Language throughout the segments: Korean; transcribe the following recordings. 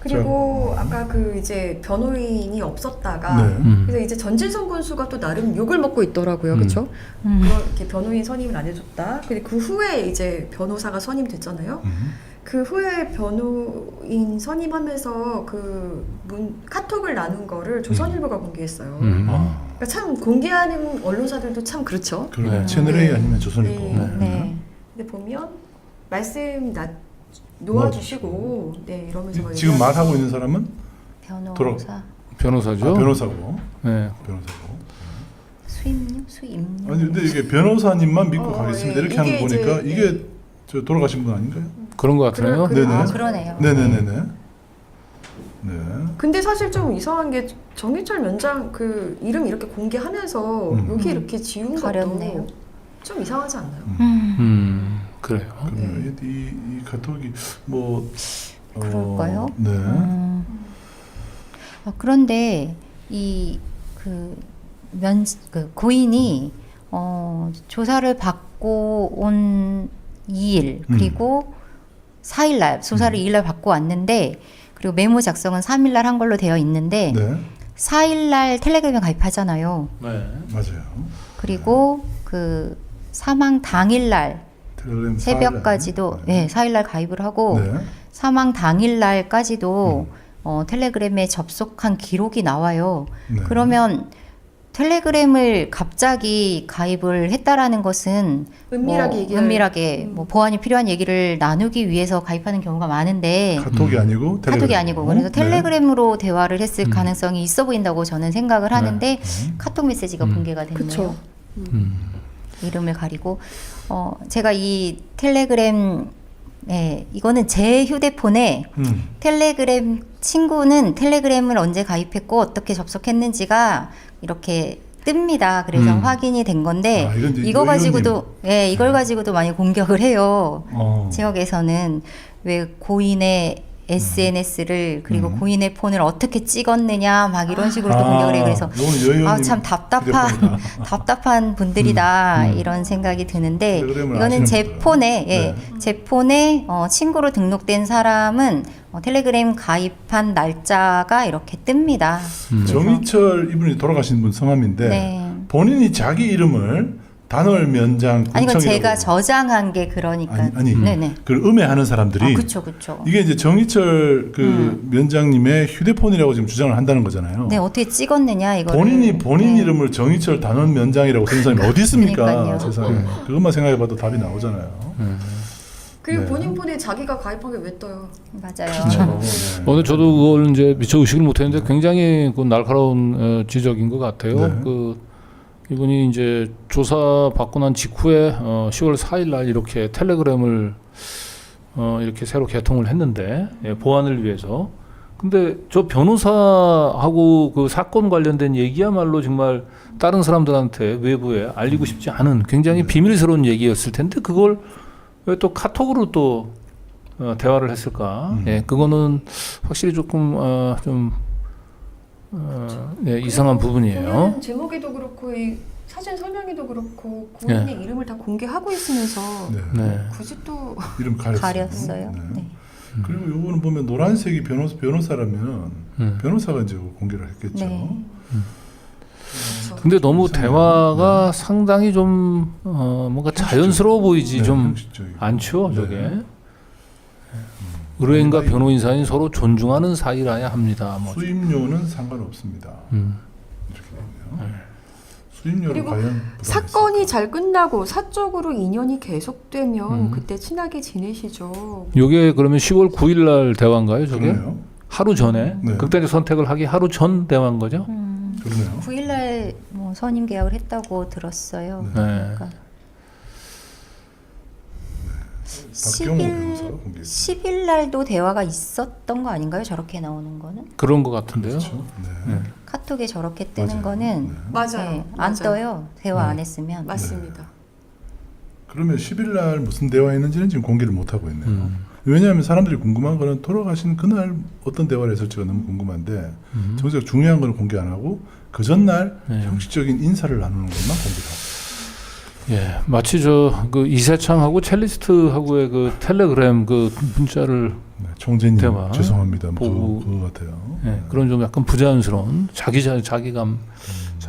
그리고 아까 그 이제 변호인이 없었다가 네. 음. 그래서 이제 전진성 군수가 또 나름 욕을 먹고 있더라고요, 음. 그렇죠? 음. 이렇게 변호인 선임을 안 해줬다. 근데 그 후에 이제 변호사가 선임됐잖아요. 음. 그 후에 변호인 선임하면서 그 문, 카톡을 나눈 거를 조선일보가 공개했어요. 음. 아, 그러니까 참 공개하는 언론사들도 참 그렇죠. 그러네. 네. 채널 A 네. 아니면 조선일보. 네. 네. 근데 보면 말씀 나, 놓아주시고 네 이러면서 막 지금 말하고 있는 사람은 변호사 변호사죠. 아, 변호사고. 네. 변호사고. 수임료 수임료. 아니 근데 이게 변호사님만 믿고 어, 가겠습니다. 예. 이렇게 하는 거 이게 이제, 보니까 이게 예. 저 돌아가신 분 아닌가요? 그런 것 같네요. 그래, 네네. 아, 그러네요. 네네네네. 네. 근데 사실 좀 이상한 게 정희철 면장 그 이름 이렇게 공개하면서 음. 여기 음. 이렇게 지운 가렸네요. 것도 좀 이상하지 않나요? 음. 음. 음. 그래요. 그러네요. 이, 이, 이 카톡이 뭐 어, 그럴까요? 네. 음. 아, 그런데 이그면그 고인이 어, 조사를 받고 온 2일 그리고 4일 날 조사를 음. 2일 날 받고 왔는데 그리고 메모 작성은 3일 날 한 걸로 되어 있는데 네. 4일 날 텔레그램에 가입하잖아요. 네. 맞아요. 그리고 그 사망 당일 날 새벽까지도 사일날. 네, 4일 날 가입을 하고 네. 사망 당일 날까지도 어, 텔레그램에 접속한 기록이 나와요. 네. 그러면 텔레그램을 갑자기 가입을 했다라는 것은 은밀하게 뭐, 얘기할 은밀하게 음. 뭐 보안이 필요한 얘기를 나누기 위해서 가입하는 경우가 많은데 카톡이 음. 아니고 텔레그램. 카톡이 아니고 그래서 네. 텔레그램으로 대화를 했을 음. 가능성이 있어 보인다고 저는 생각을 하는데 네. 카톡 메시지가 음. 공개가 됐네요. 그쵸. 음. 이름을 가리고 어 제가 이 텔레그램 예, 이거는 제 휴대폰에 음. 텔레그램 친구는 텔레그램을 언제 가입했고 어떻게 접속했는지가 이렇게 뜹니다. 그래서 음. 확인이 된 건데 아, 이거. 가지고도 예, 이걸 가지고도 많이 공격을 해요. 어. 지역에서는 왜 고인의 SNS를 그리고 음. 고인의 폰을 어떻게 찍었느냐 막 이런 식으로 또 아, 공격을 해요. 그래서 이거는 여의원님 아참 답답한. 답답한 분들이다 음, 음. 이런 생각이 드는데 텔레그램을 이거는 제. 폰에 예, 네. 제 폰에 어, 친구로 등록된 사람은 어, 텔레그램 가입한 날짜가 이렇게 뜹니다. 음. 정희철 이분이 돌아가신 분 성함인데 네. 본인이 자기 이름을 단월 면장 아니 이건 군청이라고 제가 저장한 게 그러니까. 아니, 아니 네네. 그걸 음해하는 사람들이 아 그쵸 그쵸. 이게 이제 정희철 그 음. 면장님의 휴대폰이라고 지금 주장을 한다는 거잖아요. 네 어떻게 찍었느냐 이거. 본인이 본인 네. 이름을 정희철 단원 면장이라고 쓰는 사람이 어디 있습니까? 그러니까요. 세상에. 그것만 생각해봐도 답이 나오잖아요. 음. 그리고 네. 본인 폰에 자기가 가입한 게 왜 떠요? 맞아요. 그렇죠. 네. 오늘 저도 그걸 이제 미처 의식을 못했는데 굉장히 그 날카로운 어, 지적인 것 같아요. 네. 그 이분이 이제 조사 받고 난 직후에 어, 10월 4일 날 이렇게 텔레그램을 어, 이렇게 새로 개통을 했는데 예, 보안을 위해서. 근데 저 변호사하고 그 사건 관련된 얘기야말로 정말 다른 사람들한테 외부에 알리고 싶지 않은 굉장히 네. 비밀스러운 얘기였을 텐데 그걸 왜 또 카톡으로 또 어, 대화를 했을까? 음. 예, 그거는 확실히 조금 어, 좀 어, 네, 이상한 부분이에요. 제목에도 그렇고 이 사진 설명에도 그렇고 고인의 네. 이름을 다 공개하고 있으면서 네. 네. 굳이 또 이름 가렸어요. 가렸어요. 네. 네. 그리고 요거는 보면 노란색이 변호사 변호사라면 음. 변호사가 이제 공개를 했겠죠. 네. 그렇죠. 근데 너무. 대화가 상당히 좀 어, 뭔가 자연스러워 보이지 네, 좀 형식적이고. 않죠, 네. 저게. 의뢰인과 변호인 사이는 서로 존중하는 사이라야 합니다. 뭐. 수임료는 상관없습니다. 음. 이렇게 되네요. 수임료를 그리고 과연? 사건이 잘 끝나고 사적으로 인연이 계속되면 음. 그때 친하게 지내시죠. 요게 그러면 10월 9일 날 대화인가요, 저게? 그러네요. 하루 전에 네. 극단적 선택을 하기 하루 전 대화인 거죠? 음, 그러네요. 9일날 뭐 선임 계약을 했다고 들었어요. 네. 네. 그러니까 10일 변호사가 공개했어요. 10일 날도 대화가 있었던 거 아닌가요? 저렇게 나오는 거는 그런 것 같은데요. 그렇죠. 네. 네. 카톡에 저렇게 뜨는 맞아요. 거는 네. 맞아요. 네, 안 맞아요. 떠요. 대화 네. 안 했으면. 맞습니다. 그러면 10일 날 무슨 대화했는지는 지금 공개를 못 하고 있네요. 음. 왜냐하면 사람들이 궁금한 거는 돌아가신 그날 어떤 대화를 했을지가 너무 궁금한데 음. 정작 중요한 거는 공개 안 하고 그 전날 네. 형식적인 인사를 나누는 것만 공개하고 예, 마치 저그 이세창하고 첼리스트하고의 그 텔레그램 그 문자를 네, 총재님 대화 죄송합니다. 뭐 보고- 그거, 그거 같아요. 예, 네. 그런 좀 약간 부자연스러운 자기 자 자기감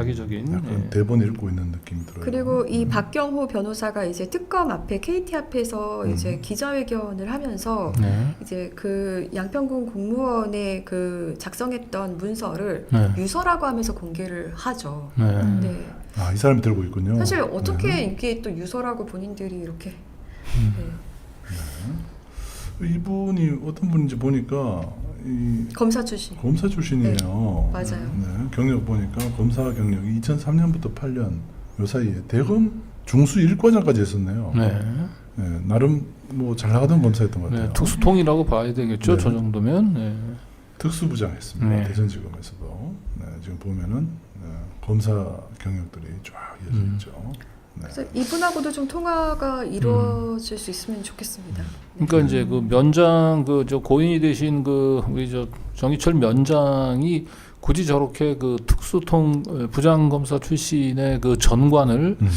자기적인 약간 예. 대본 읽고 있는 느낌이 들어요. 그리고 이 음. 박경호 변호사가 이제 특검 앞에 KT 앞에서 음. 이제 기자회견을 하면서 네. 이제 그 양평군 공무원의 그 작성했던 문서를 네. 유서라고 하면서 공개를 하죠. 네. 네. 아, 이 사람이 들고 있군요. 사실 어떻게 네. 이게 또 유서라고 본인들이 이렇게 음. 네. 이분이 어떤 분인지 보니까 이 검사 출신. 검사 출신이에요. 맞아요. 네, 경력 보니까 검사 경력이 2003년부터 8년 요 사이에 대검 중수 1과장까지 했었네요. 네. 네, 나름 뭐 잘 나가던 검사였던 것 같아요. 네. 특수통이라고 봐야 되겠죠. 네. 저 정도면. 네. 특수부장 했습니다. 네. 대전지검에서도. 네, 지금 보면은 네, 검사 경력들이 쫙 이어져 음. 있죠. 네. 그래서 이분하고도 좀 통화가 이루어질 수 있으면 좋겠습니다. 네. 그러니까 이제 그 면장 그 저 고인이 되신 그 우리 저 정희철 면장이 굳이 저렇게 그 특수통 어, 부장검사 출신의 그 전관을 음.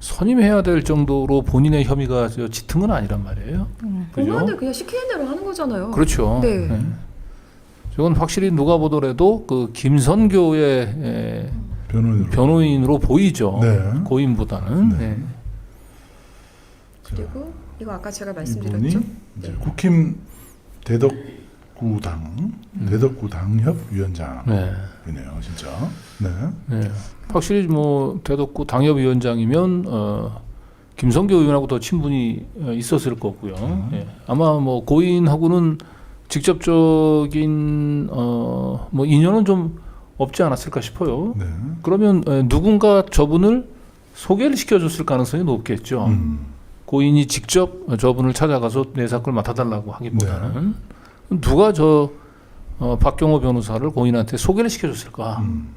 선임해야 될 정도로 본인의 혐의가 저 짙은 건 아니란 말이에요. 음. 공무원들 그죠? 그냥 시키는 대로 하는 거잖아요. 그렇죠. 네. 저건 확실히 누가 보더라도 그 김선교의 에, 변호인으로. 변호인으로 보이죠. 네. 고인보다는. 네. 네. 그리고 이거 아까 제가 말씀드렸죠. 이제 네. 국힘 대덕구당 대덕구당협 위원장이네요, 네. 진짜. 네. 네. 확실히 뭐 대덕구 당협 위원장이면 어, 김성교 의원하고 더 친분이 어, 있었을 거고요. 음. 예. 아마 뭐 고인하고는 직접적인 어, 뭐 인연은 좀 없지 않았을까 싶어요. 네. 그러면 에, 누군가 저분을 소개를 시켜줬을 가능성이 높겠죠. 음. 고인이 직접 저분을 찾아가서 내 사건을 맡아달라고 하기보다는 네. 누가 저 어, 박경호 변호사를 고인한테 소개를 시켜줬을까? 음.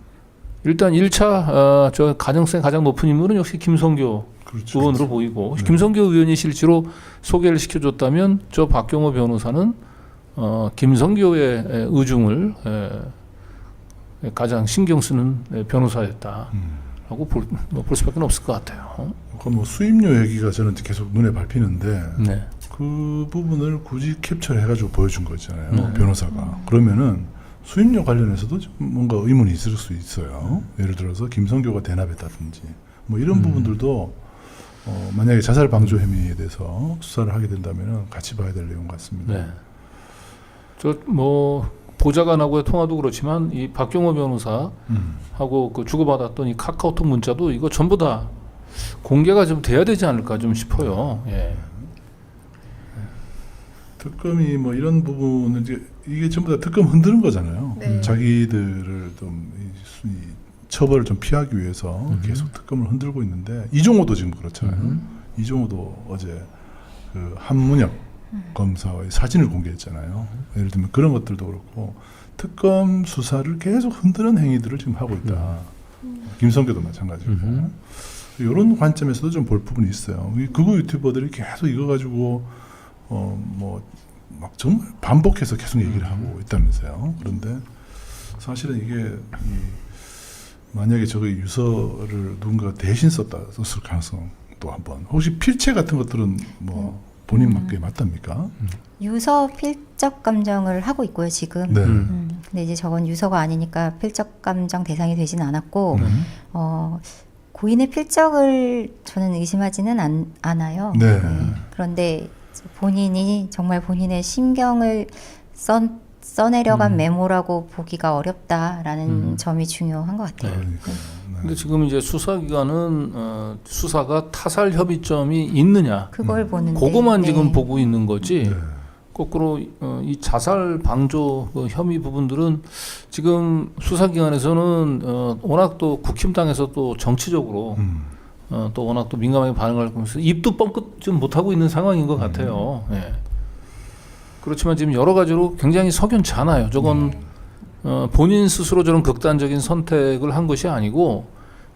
일단 1차 어, 저 가능성이 가장 높은 인물은 역시 김성교 그렇죠. 의원으로 보이고 네. 김성교 의원이 실제로 소개를 시켜줬다면 저 박경호 변호사는 어, 김성교의 에, 의중을 에, 가장 신경 쓰는 에, 변호사였다라고 음. 볼, 뭐볼 수밖에 없을 것 같아요. 그뭐 수임료 얘기가 저는 계속 눈에 밟히는데 네. 그 부분을 굳이 캡처를 해가지고 보여준 거잖아요. 네. 변호사가. 그러면은 수임료 관련해서도 좀 뭔가 의문이 있을 수 있어요. 예를 들어서 김성교가 대납했다든지 뭐 이런 음. 부분들도 어, 만약에 자살 방조 혐의에 대해서 수사를 하게 된다면은 같이 봐야 될 내용 같습니다. 네. 저뭐 보좌관하고의 통화도 그렇지만 이 박경호 변호사하고 음. 그 주고받았던 이 카카오톡 문자도 이거 전부 다 공개가 좀 돼야 되지 않을까 좀 싶어요. 예. 특검이 뭐 이런 부분을 이제 이게 전부 다 특검 흔드는 거잖아요. 네. 자기들을 좀 이, 수- 이 처벌을 좀 피하기 위해서 음. 계속 특검을 흔들고 있는데 이종호도 지금 그렇잖아요. 음. 이종호도 어제 그 한문혁 검사의 사진을 공개했잖아요. 예를 들면 그런 것들도 그렇고 특검 수사를 계속 흔드는 행위들을 지금 하고 있다. 김성교도 마찬가지고 음. 이런 관점에서도 좀 볼 부분이 있어요. 이 극우 유튜버들이 계속 이거 가지고 어뭐 막 정말 반복해서 계속 얘기를 하고 있다면서요. 그런데 사실은 이게 이 만약에 저거 유서를 누군가 대신 썼다 썼을 가능성도 한번 혹시 필체 같은 것들은 뭐 본인 음. 맞게 맞답니까? 유서 필적 감정을 하고 있고요 지금. 네. 음. 음, 근데 이제 저건 유서가 아니니까 필적 감정 대상이 되진 않았고 음. 어, 고인의 필적을 저는 의심하지는 않, 않아요. 네. 그런데 본인이 정말 본인의 심경을 써, 써내려간 음. 메모라고 보기가 어렵다라는 음. 점이 중요한 것 같아요. 그러니까 근데 지금 이제 수사기관은 어, 수사가 타살 협의점이 있느냐 그걸 보는데 그거만 네. 지금 보고 있는 거지 네. 거꾸로 어, 이 자살 방조 그 혐의 부분들은 지금 수사기관에서는 어, 워낙 또 국힘당에서 또 정치적으로 음. 어, 또 워낙 또 민감하게 반응할 거면서 입도 뻥끗 좀 못하고 있는 상황인 것 같아요. 예. 그렇지만 지금 여러 가지로 굉장히 석연치 않아요. 저건 어, 본인 스스로 저런 극단적인 선택을 한 것이 아니고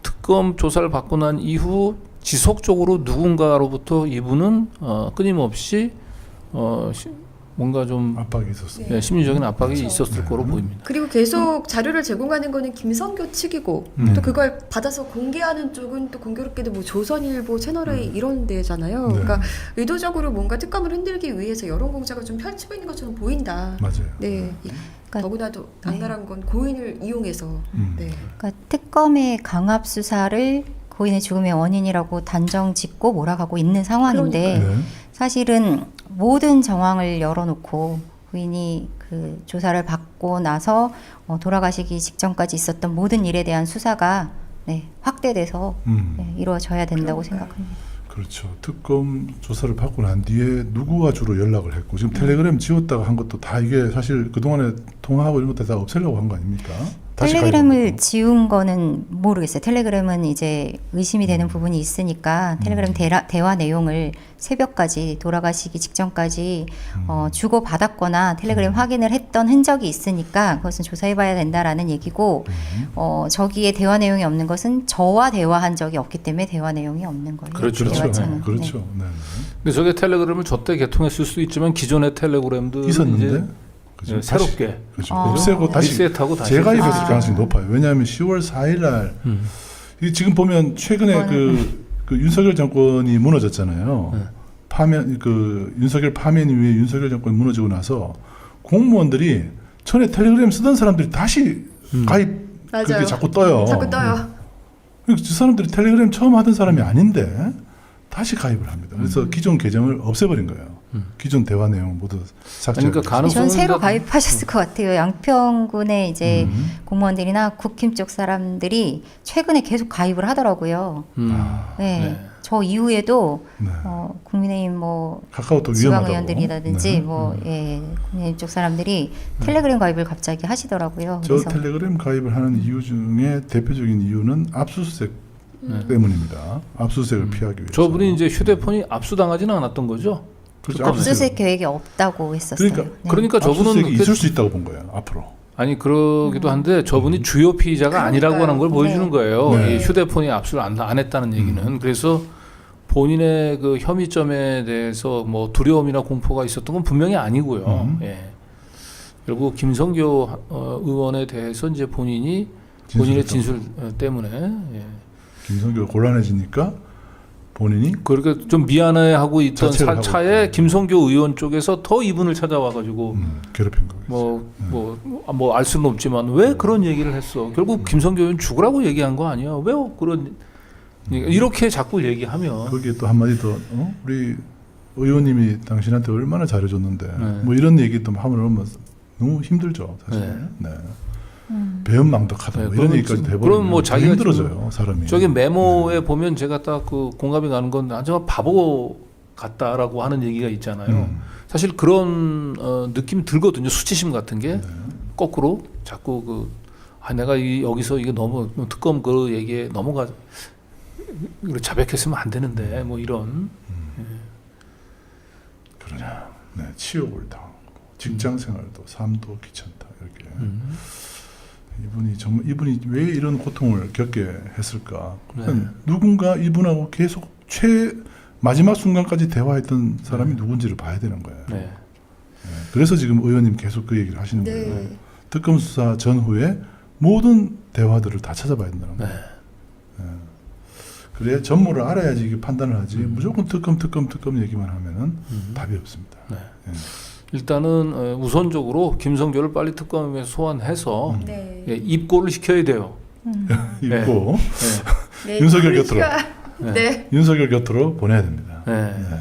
특검 조사를 받고 난 이후 지속적으로 누군가로부터 이분은 어, 끊임없이 어, 시- 뭔가 좀 압박이 있었어요. 네. 예, 심리적인 압박이 그렇죠. 있었을 네. 거로 보입니다. 그리고 계속 자료를 제공하는 거는 김성교 측이고 음. 또 그걸 받아서 공개하는 쪽은 또 공교롭게도 뭐 조선일보 채널A 이런 데잖아요. 네. 그러니까 의도적으로 뭔가 특검을 흔들기 위해서 여론 공작을 좀 펼치고 있는 것처럼 보인다. 맞아요. 네. 그러니까- 더구나도 악랄한 건 고인을 이용해서 음. 네. 그러니까 특검의 강압 수사를 고인의 죽음의 원인이라고 단정 짓고 몰아가고 있는 상황인데 네. 사실은 모든 정황을 열어놓고 부인이 그 조사를 받고 나서 어, 돌아가시기 직전까지 있었던 모든 일에 대한 수사가 네, 확대돼서 음. 네, 이루어져야 된다고 생각합니다. 그렇죠. 특검 조사를 받고 난 뒤에 누구와 주로 연락을 했고 지금 텔레그램 지웠다가 한 것도 다 이게 사실 그 동안에 통화하고 이런 것들 다 없애려고 한 거 아닙니까? 텔레그램을. 지운 거는 모르겠어요. 텔레그램은 이제 의심이 되는 부분이 있으니까 텔레그램 대라, 대화 내용을 새벽까지 돌아가시기 직전까지 어, 주고 받았거나 텔레그램 확인을 했던 흔적이 있으니까 그것은 조사해봐야 된다라는 얘기고 어, 저기에 대화 내용이 없는 것은 저와 대화한 적이 없기 때문에 대화 내용이 없는 거예요. 그렇죠. 대화창은. 그렇죠. 네. 그렇죠. 네. 근데 저게 텔레그램을 저때 개통했을 수도 있지만 기존의 텔레그램도 있었는데 이제 그죠. 예, 새롭게 그렇죠. 아. 없애고 다시 리셋하고 다시 재가입했을 아. 가능성이 높아요. 왜냐하면 10월 4일 날 음. 이 지금 보면 최근에 그, 그 윤석열 정권이 무너졌잖아요. 네. 파면 그 윤석열 파면 이후에 윤석열 정권이 무너지고 나서 공무원들이 전에 텔레그램 쓰던 사람들이 다시 음. 가입 맞아요. 그게 자꾸 떠요. 자꾸 떠요. 그 사람들이 텔레그램 처음 하던 사람이 아닌데 다시 가입을 합니다. 그래서 기존 계정을 없애버린 거예요. 음. 기존 대화 내용 모두 삭제. 그러니까 전 새로 가입하셨을 것 같아요. 양평군의 이제 음. 공무원들이나 국힘 쪽 사람들이 최근에 계속 가입을 하더라고요. 음. 아, 네. 네. 저 이후에도 네. 어, 국민의힘 뭐 카카오톡 위험하다고. 의원들이라든지 네. 뭐 예, 국민의힘 쪽 사람들이 텔레그램 가입을 갑자기 하시더라고요. 저 그래서 텔레그램 가입을 하는 이유 중에 대표적인 이유는 압수수색 네. 때문입니다. 압수수색을 피하기 위해서. 저분이 이제 휴대폰이 압수당하지는 않았던 거죠. 그렇죠. 압수수색 계획이 없다고 했었어요. 그러니까 네. 그러니까 저분은 압수수색이 그- 있을 수 있다고 본 거예요. 앞으로. 아니 그러기도 한데 저분이 주요 피의자가 아니라고 하는 걸 보여주는 네. 거예요. 네. 이 휴대폰이 압수를 안, 안 했다는 얘기는 그래서 본인의 그 혐의점에 대해서 뭐 두려움이나 공포가 있었던 건 분명히 아니고요. 음. 예. 그리고 김성교 어, 의원에 대해서 이제 본인이 본인의 진술 어, 때문에 예. 김성교가 곤란해지니까 본인이 그러니까 좀 미안해하고 있던 사, 차에. 김성교 의원 쪽에서 더 이분을 찾아와가지고 음, 괴롭힌 거겠죠. 뭐뭐뭐알 수는 없지만 왜 그런 얘기를 했어? 결국 김성교 의원 죽으라고 얘기한 거 아니야? 왜 그런 이렇게 자꾸 얘기하면 거기에 또 한마디 더 어? 우리 의원님이 당신한테 얼마나 잘해줬는데 네. 뭐 이런 얘기 또 하면 너무 힘들죠 사실. 네. 네. 음. 배은망덕하다 네, 뭐 이런 그러면 얘기까지 그럼 뭐더 자기가 힘들어져요 사람이. 저기 메모에 보면 제가 딱 그 공감이 가는 건 아주 바보 같다라고 하는 얘기가 있잖아요. 음. 사실 그런 어, 느낌 들거든요. 수치심 같은 게 네. 거꾸로 자꾸 그 아, 내가 이, 여기서 이게 너무 특검 그 얘기에 넘어가 자백했으면 안 되는데 뭐 이런 그러냐. 네, 치욕을 당하고 직장 생활도 삶도 귀찮다 이렇게. 음. 이분이 정말 이분이 왜 이런 고통을 겪게 했을까? 네. 그러니까 누군가 이분하고 계속 최 마지막 순간까지 대화했던 사람이 누군지를 봐야 되는 거예요. 네. 네. 그래서 지금 의원님 계속 그 얘기를 하시는 거예요. 네. 특검 수사 전후에 모든 대화들을 다 찾아봐야 된다는 네. 거예요. 그래야 전모를 알아야지 판단을 하지. 무조건 특검 특검 특검 얘기만 하면은 음. 답이 없습니다. 네. 예. 일단은 어, 우선적으로 김성교를 빨리 특검에 소환해서 음. 네. 예, 입고를 시켜야 돼요. 음. 있고 네. 네. 윤석열 곁으로. 네. 네. 윤석열 곁으로 보내야 됩니다. 네. 네.